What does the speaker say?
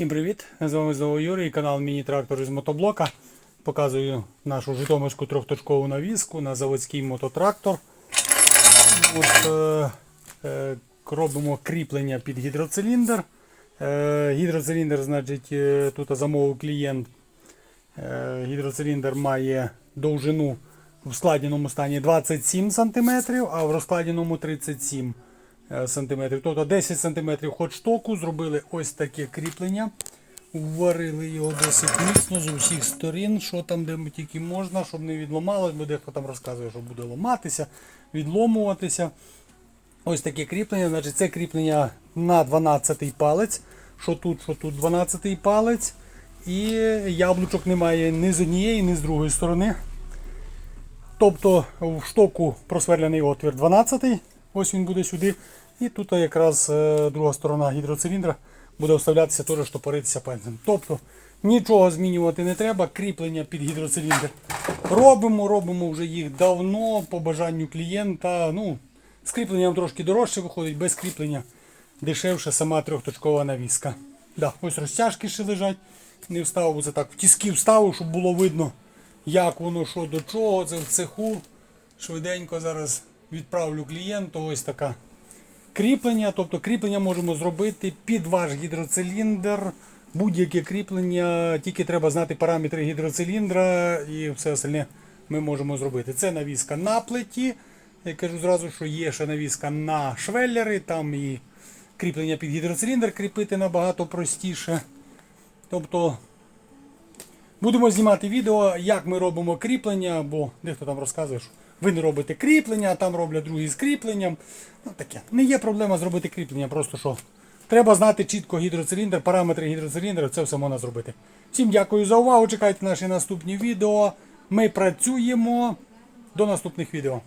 Всім привіт! З вами знову Юрій, канал Міні-трактор із мотоблока. Показую нашу житомирську трьохточкову навіску на заводський мототрактор. От, е, е, робимо кріплення під гідроциліндр. Е, гідроциліндр, значить, е, тут замовив клієнт. Е, гідроциліндр має довжину в складеному стані 27 см, а в розкладеному 37 е, см. Тобто 10 см хоч штоку, зробили ось таке кріплення. Вварили його досить міцно з усіх сторін, що там, де тільки можна, щоб не відломалось, бо дехто там розказує, що буде ламатися, відломуватися. Ось таке кріплення. Значить, це кріплення на 12 палець. Що тут, що тут 12 палець. І яблучок немає ні з однієї, ні з другої сторони. Тобто в штоку просверлений отвір 12 ось він буде сюди. І тут якраз е, друга сторона гідроциліндра буде вставлятися теж штопоритися пальцем. Тобто нічого змінювати не треба, кріплення під гідроциліндр робимо, робимо вже їх давно по бажанню клієнта. Ну, з кріпленням трошки дорожче виходить, без кріплення дешевше сама трьохточкова навіска. Да, ось розтяжки ще лежать. Не вставив, це так в тіски вставив, щоб було видно, як воно що до чого. Це в цеху. Швиденько зараз відправлю клієнту. Ось така кріплення. Тобто кріплення можемо зробити під ваш гідроциліндр. Будь-яке кріплення, тільки треба знати параметри гідроциліндра і все остальне ми можемо зробити. Це навіска на плиті. Я кажу зразу, що є ще навіска на швеллери, там і кріплення під гідроциліндр кріпити набагато простіше. Тобто будемо знімати відео, як ми робимо кріплення, бо дехто там розказує, що ви не робите кріплення, а там роблять другі з кріпленням. Ну таке. Не є проблема зробити кріплення, просто що треба знати чітко гідроциліндр, параметри гідроциліндра, це все можна зробити. Всім дякую за увагу. Чекайте наші наступні відео. Ми працюємо. До наступних відео.